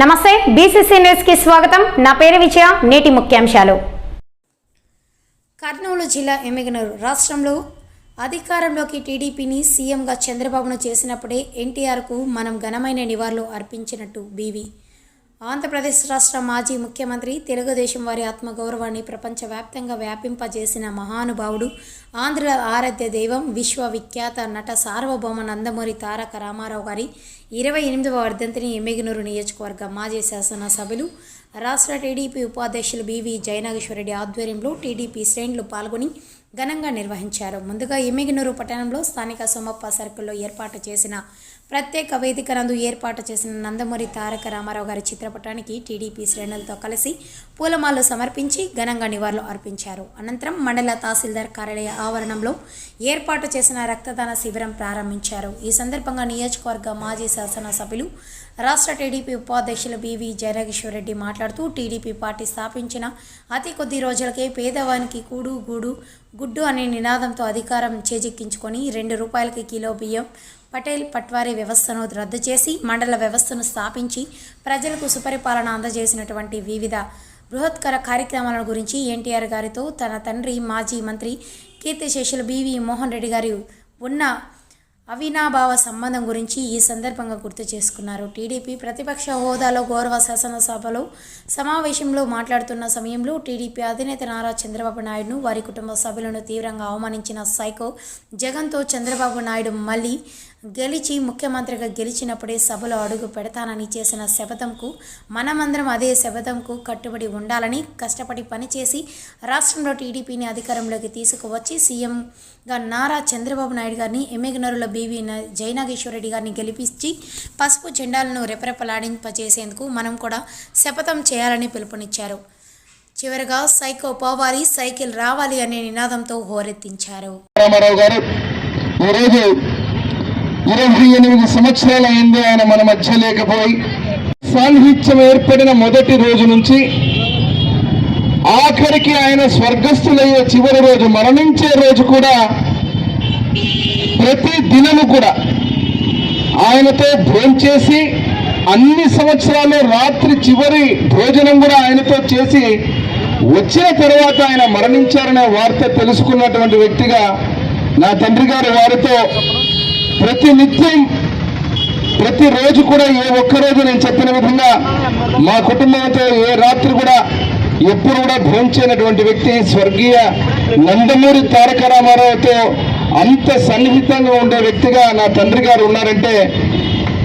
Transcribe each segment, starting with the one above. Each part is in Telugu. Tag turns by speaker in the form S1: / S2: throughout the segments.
S1: నమస్తే బీసీసీ న్యూస్కి స్వాగతం. నా పేరు విజయ నేటి ముఖ్యాంశాలు. కర్నూలు జిల్లా ఎమ్మెగనూరు రాష్ట్రంలో అధికారంలోకి టీడీపీని సీఎంగా చంద్రబాబును చేసినప్పుడే ఎన్టీఆర్కు మనం ఘనమైన నివాళులు అర్పించినట్టు బీవీ. ఆంధ్రప్రదేశ్ రాష్ట్ర మాజీ ముఖ్యమంత్రి తెలుగుదేశం వారి ఆత్మగౌరవాన్ని ప్రపంచవ్యాప్తంగా వ్యాపింపజేసిన మహానుభావుడు ఆంధ్ర ఆరాధ్య దైవం విశ్వవిఖ్యాత నట సార్వభౌమ నందమూరి తారక రామారావు గారి ఇరవై ఎనిమిదవ వర్ధంతిని ఎమ్మిగనూరు నియోజకవర్గ మాజీ శాసనసభ్యులు రాష్ట్ర టీడీపీ ఉపాధ్యక్షులు బివి జయనాగేశ్వరరెడ్డి ఆధ్వర్యంలో టీడీపీ శ్రేణులు పాల్గొని ఘనంగా నిర్వహించారు. ముందుగా ఎమ్మిగనూరు పట్టణంలో స్థానిక సోమప్ప సర్కిల్లో ఏర్పాటు చేసిన ప్రత్యేక వేదిక నందు ఏర్పాటు చేసిన నందమూరి తారక రామారావు గారి చిత్రపటానికి టీడీపీ శ్రేణులతో కలిసి పూలమాలలు సమర్పించి ఘనంగా నివాళులు అర్పించారు. అనంతరం మండల తహసీల్దార్ కార్యాలయ ఆవరణంలో ఏర్పాటు చేసిన రక్తదాన శిబిరం ప్రారంభించారు. ఈ సందర్భంగా నియోజకవర్గ మాజీ శాసనసభ్యులు రాష్ట్ర టీడీపీ ఉపాధ్యక్షులు బివి రెడ్డి మాట్లాడుతూ టీడీపీ పార్టీ స్థాపించిన అతి కొద్ది రోజులకే పేదవానికి కూడు గూడు గుడ్డు అనే నినాదంతో అధికారం చేజిక్కించుకొని రెండు రూపాయలకి కిలో బియ్యం పటేల్ పట్వారీ వ్యవస్థను రద్దు చేసి మండల వ్యవస్థను స్థాపించి ప్రజలకు సుపరిపాలన అందజేసినటువంటి వివిధ బృహత్కర కార్యక్రమాల గురించి ఎన్టీఆర్ గారితో తన తండ్రి మాజీ మంత్రి కీర్తిశేషులు బివి మోహన్ రెడ్డి గారి ఉన్న అవినాభావ సంబంధం గురించి ఈ సందర్భంగా గుర్తు చేసుకున్నారు. టీడీపీ ప్రతిపక్ష హోదాలో గౌరవ శాసనసభలో సమావేశంలో మాట్లాడుతున్న సమయంలో టీడీపీ అధినేత నారా చంద్రబాబు నాయుడును వారి కుటుంబ సభ్యులను తీవ్రంగా అవమానించిన సైకో జగన్తో చంద్రబాబు నాయుడు మళ్ళీ గెలిచి ముఖ్యమంత్రిగా గెలిచినప్పుడే సభలో అడుగు పెడతానని చేసిన శపథంకు మనమందరం అదే శపథంకు కట్టుబడి ఉండాలని కష్టపడి పనిచేసి రాష్ట్రంలో టీడీపీని అధికారంలోకి తీసుకువచ్చి సీఎంగా నారా చంద్రబాబు నాయుడు గారిని ఎమ్మెగనరుల బీవీ న- జయనాగేశ్వరరెడ్డి గారిని గెలిపించి పసుపు జెండాలను రెపరెపలాడింపజేసేందుకు మనం కూడా శపథం చేయాలని పిలుపునిచ్చారు. చివరగా సైకో పోవాలి సైకిల్ రావాలి అనే నినాదంతో హోరెత్తించారు.
S2: రామారావు గారు ఇరవై ఎనిమిది సంవత్సరాలు అయింది ఆయన మన మధ్య లేకపోయి. సాన్నిహిత్యం ఏర్పడిన మొదటి రోజు నుంచి ఆఖరికి ఆయన స్వర్గస్థులయ్యే చివరి రోజు మరణించే రోజు కూడా ప్రతి దినము కూడా ఆయనతో భోంచేసి అన్ని సంవత్సరాలు రాత్రి చివరి భోజనం కూడా ఆయనతో చేసి వచ్చిన తర్వాత ఆయన మరణించారనే వార్త తెలుసుకున్నటువంటి వ్యక్తిగా నా తండ్రి గారు వారితో ప్రతి నిత్యం ప్రతిరోజు కూడా ఏ ఒక్కరోజు నేను చెప్పిన విధంగా మా కుటుంబంతో ఏ రాత్రి కూడా ఎప్పుడు కూడా భోంచేనటువంటి వ్యక్తి స్వర్గీయ నందమూరి తారక రామారావుతో అంత సన్నిహితంగా ఉండే వ్యక్తిగా నా తండ్రి గారు ఉన్నారంటే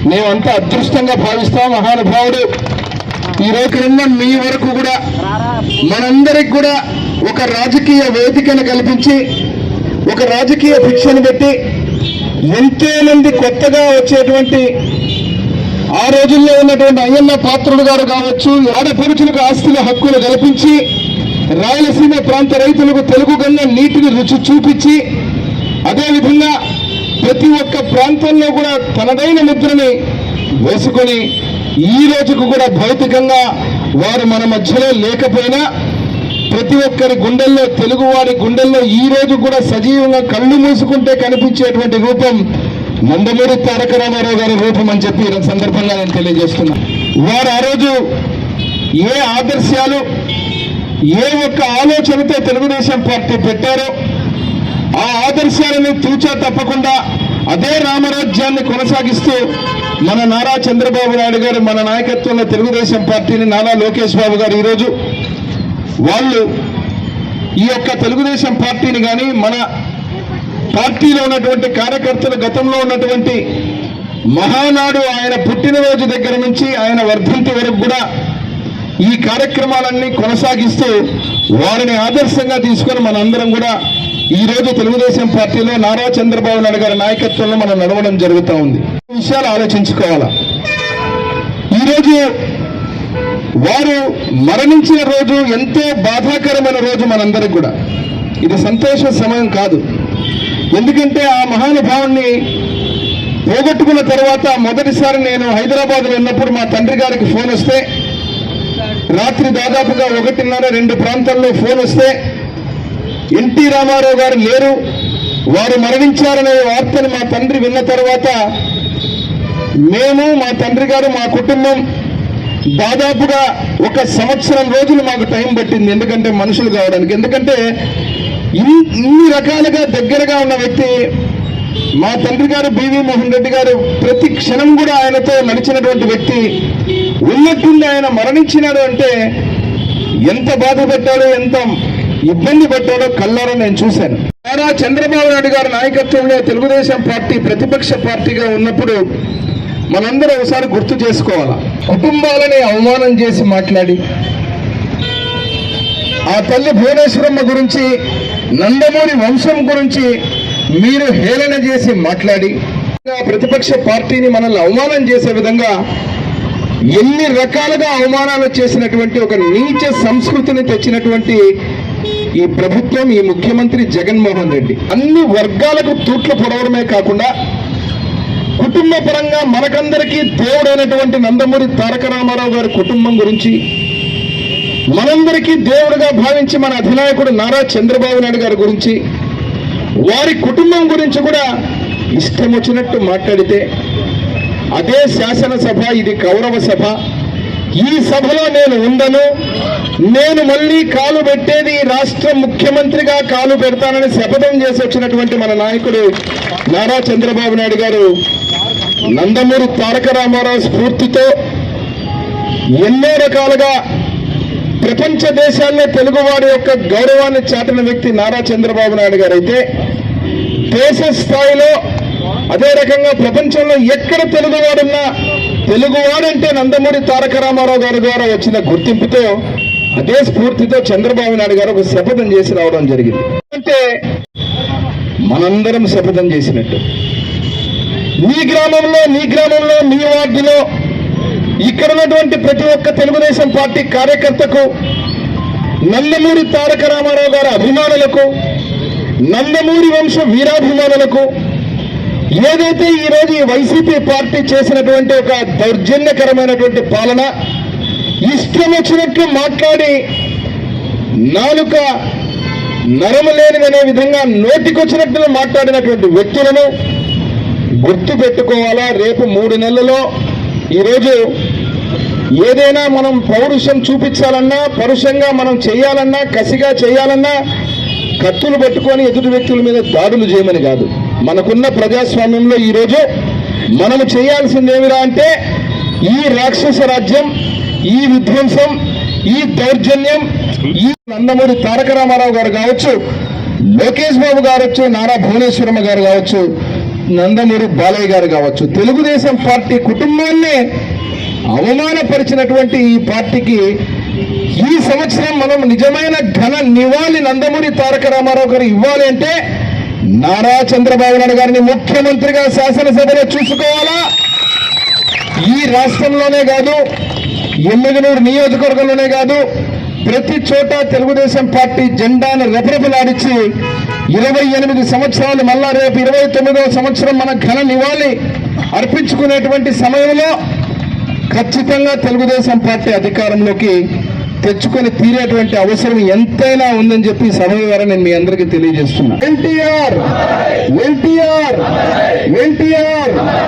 S2: మేమంతా అదృష్టంగా భావిస్తాం మహానుభావుడు. ఈ రోజున మీ వరకు కూడా మనందరికి కూడా ఒక రాజకీయ వేదికను కల్పించి ఒక రాజకీయ భిక్షను పెట్టి ఎంతో నుండి కొత్తగా వచ్చేటువంటి ఆ రోజుల్లో ఉన్నటువంటి అయ్యన్న పాత్రుడు గారు కావచ్చు ఆడపడుచులకు ఆస్తుల హక్కులు కల్పించి రాయలసీమ ప్రాంత రైతులకు తెలుగు గంగ నీటిని రుచి చూపించి అదేవిధంగా ప్రతి ఒక్క ప్రాంతంలో కూడా తనదైన ముద్రని వేసుకొని ఈ రోజుకు కూడా భౌతికంగా వారు మన మధ్యలో లేకపోయినా ప్రతి ఒక్కరి గుండెల్లో తెలుగువారి గుండెల్లో ఈ రోజు కూడా సజీవంగా కళ్ళు మూసుకుంటే కనిపించేటువంటి రూపం నందమూరి తారక రామారావు గారి రూపం అని చెప్పి ఈ సందర్భంగా నేను తెలియజేస్తున్నా. వారు ఆ రోజు ఏ ఆదర్శాలు ఏ ఒక్క ఆలోచనతో తెలుగుదేశం పార్టీ పెట్టారో ఆ ఆదర్శాలను తూచా తప్పకుండా అదే రామరాజ్యాన్ని కొనసాగిస్తూ మన నారా చంద్రబాబు నాయుడు గారు మన నాయకత్వంలో తెలుగుదేశం పార్టీని నారా లోకేష్ బాబు గారు ఈరోజు వాళ్ళు ఈ యొక్క తెలుగుదేశం పార్టీని కానీ మన పార్టీలో ఉన్నటువంటి కార్యకర్తలు గతంలో ఉన్నటువంటి మహానాడు ఆయన పుట్టినరోజు దగ్గర నుంచి ఆయన వర్ధంతి వరకు కూడా ఈ కార్యక్రమాలన్నీ కొనసాగిస్తూ వారిని ఆదర్శంగా తీసుకొని మనందరం కూడా ఈ రోజు తెలుగుదేశం పార్టీలో నారా చంద్రబాబు నాయుడు గారి నాయకత్వంలో మనం నడవడం జరుగుతూ ఉంది. విషయాలు ఆలోచించుకోవాలా? ఈరోజు వారు మరణించిన రోజు ఎంతో బాధాకరమైన రోజు మనందరికి కూడా. ఇది సంతోష సమయం కాదు. ఎందుకంటే ఆ మహానుభావుణ్ణి పోగొట్టుకున్న తర్వాత మొదటిసారి నేను హైదరాబాద్లో వెళ్ళినప్పుడు మా తండ్రి గారికి ఫోన్ వస్తే రాత్రి దాదాపుగా ఒకటిన్నర రెండు ప్రాంతాల్లో ఫోన్ వస్తే ఎన్టీ రామారావు గారు లేరు వారు మరణించారనే వార్తను మా తండ్రి విన్న తర్వాత మేము మా తండ్రి గారు మా కుటుంబం దాదాపుగా ఒక సంవత్సరం రోజులు మాకు టైం పట్టింది ఎందుకంటే మనుషులు కావడానికి. ఎందుకంటే ఇన్ని రకాలుగా దగ్గరగా ఉన్న వ్యక్తి మా తండ్రి గారు బివి మోహన్ రెడ్డి గారు ప్రతి క్షణం కూడా ఆయనతో నడిచినటువంటి వ్యక్తి. ఉన్నట్టుండి ఆయన మరణించినాడు అంటే ఎంత బాధ పెట్టాడో ఎంత ఇబ్బంది పట్టాడో కళ్ళారో నేను చూశాను. నారా చంద్రబాబు నాయుడు గారి నాయకత్వంలో తెలుగుదేశం పార్టీ ప్రతిపక్ష పార్టీగా ఉన్నప్పుడు మనందరం ఒకసారి గుర్తు చేసుకోవాలా? కుటుంబాలని అవమానం చేసి మాట్లాడి. ఆ తల్లి భువనేశ్వరమ్మ గురించి నందమూరి వంశం గురించి మీరు హేళన చేసి మాట్లాడి. ఆ ప్రతిపక్ష పార్టీని మనల్ని అవమానం చేసే విధంగా ఎన్ని రకాలుగా అవమానాలు చేసినటువంటి ఒక నీచ సంస్కృతిని తెచ్చినటువంటి ఈ ప్రభుత్వం ఈ ముఖ్యమంత్రి జగన్మోహన్ రెడ్డి. అన్ని వర్గాలకు తూట్లు పొడవడమే కాకుండా కుటుంబ పరంగా మనకందరికీ దేవుడైనటువంటి నందమూరి తారక రామారావు గారి కుటుంబం గురించి మనందరికీ దేవుడుగా భావించి మన అధినాయకుడు నారా చంద్రబాబు నాయుడు గారి గురించి వారి కుటుంబం గురించి కూడా ఇష్టం వచ్చినట్టు మాట్లాడితే అదే శాసనసభ ఇది కౌరవ సభ. ఈ సభలో నేను ఉండను నేను మళ్ళీ కాలు పెట్టేది రాష్ట్ర ముఖ్యమంత్రిగా కాలు పెడతానని శపథం చేసి వచ్చినటువంటి మన నాయకుడు నారా చంద్రబాబు నాయుడు గారు. నందమూరి తారక రామారావు స్ఫూర్తితో ఎన్నో రకాలుగా ప్రపంచ దేశాల్లో తెలుగువారి యొక్క గౌరవాన్ని చాటిన వ్యక్తి నారా చంద్రబాబు నాయుడు గారు అయితే దేశ స్థాయిలో అదే రకంగా ప్రపంచంలో ఎక్కడ తెలుగువాడున్నా తెలుగువాడంటే నందమూరి తారక రామారావు గారి ద్వారా వచ్చిన గుర్తింపుతో అదే స్ఫూర్తితో చంద్రబాబు నాయుడు గారు ఒక శపథం చేసి రావడం జరిగింది. అంటే మనందరం శపథం చేసినట్టు. నీ గ్రామంలో నీ గ్రామంలో నీ వార్డులో ఇక్కడ ఉన్నటువంటి ప్రతి ఒక్క తెలుగుదేశం పార్టీ కార్యకర్తకు నల్లమూరి తారక రామారావు గారి అభిమానులకు నందమూరి వంశ వీరాభిమానులకు ఏదైతే ఈ రోజు ఈ వైసీపీ పార్టీ చేసినటువంటి ఒక దౌర్జన్యకరమైనటువంటి పాలన ఇష్టం వచ్చినట్లు మాట్లాడి నాలుక నరము లేనిదనే విధంగా నోటికొచ్చినట్లు మాట్లాడినటువంటి వ్యక్తులను గుర్తు పెట్టుకోవాలా? రేపు మూడు నెలలలో ఈరోజు ఏదైనా మనం పౌరుషం చూపించాలన్నా పరుషంగా మనం చేయాలన్నా కసిగా చేయాలన్నా కత్తులు పట్టుకొని ఎదుటి వ్యక్తుల మీద దాడులు చేయమని కాదు. మనకున్న ప్రజాస్వామ్యంలో ఈరోజు మనము చేయాల్సింది ఏమిరా అంటే ఈ రాక్షస రాజ్యం ఈ విధ్వంసం ఈ దౌర్జన్యం ఈ నందమూరి తారక రామారావు గారు కావచ్చు లోకేష్ బాబు గారు నారా భువనేశ్వరమ్మ గారు కావచ్చు నందమూరి బాలయ్య గారు కావచ్చు తెలుగుదేశం పార్టీ కుటుంబాన్ని అవమానపరిచినటువంటి ఈ పార్టీకి ఈ సంవత్సరం మనం నిజమైన ఘన నివాళి నందమూరి తారక రామారావు గారు ఇవ్వాలి అంటే నారా చంద్రబాబు నాయుడు గారిని ముఖ్యమంత్రిగా శాసనసభలో చూసుకోవాలా? ఈ రాష్ట్రంలోనే కాదు ఎమ్మిగనూరు నియోజకవర్గంలోనే కాదు ప్రతి చోట తెలుగుదేశం పార్టీ జెండాను రెపరెపలాడించి ఇరవై ఎనిమిది సంవత్సరాలు మళ్ళా రేపు ఇరవై తొమ్మిదవ సంవత్సరం మన ఘన నివాళి అర్పించుకునేటువంటి సమయంలో ఖచ్చితంగా తెలుగుదేశం పార్టీ అధికారంలోకి తెచ్చుకొని తీరేటువంటి అవసరం ఎంతైనా ఉందని చెప్పి సమయం సభ ద్వారా నేను మీ అందరికీ తెలియజేస్తున్నా. ఎన్టీఆర్! ఎన్టీఆర్! ఎన్టీఆర్!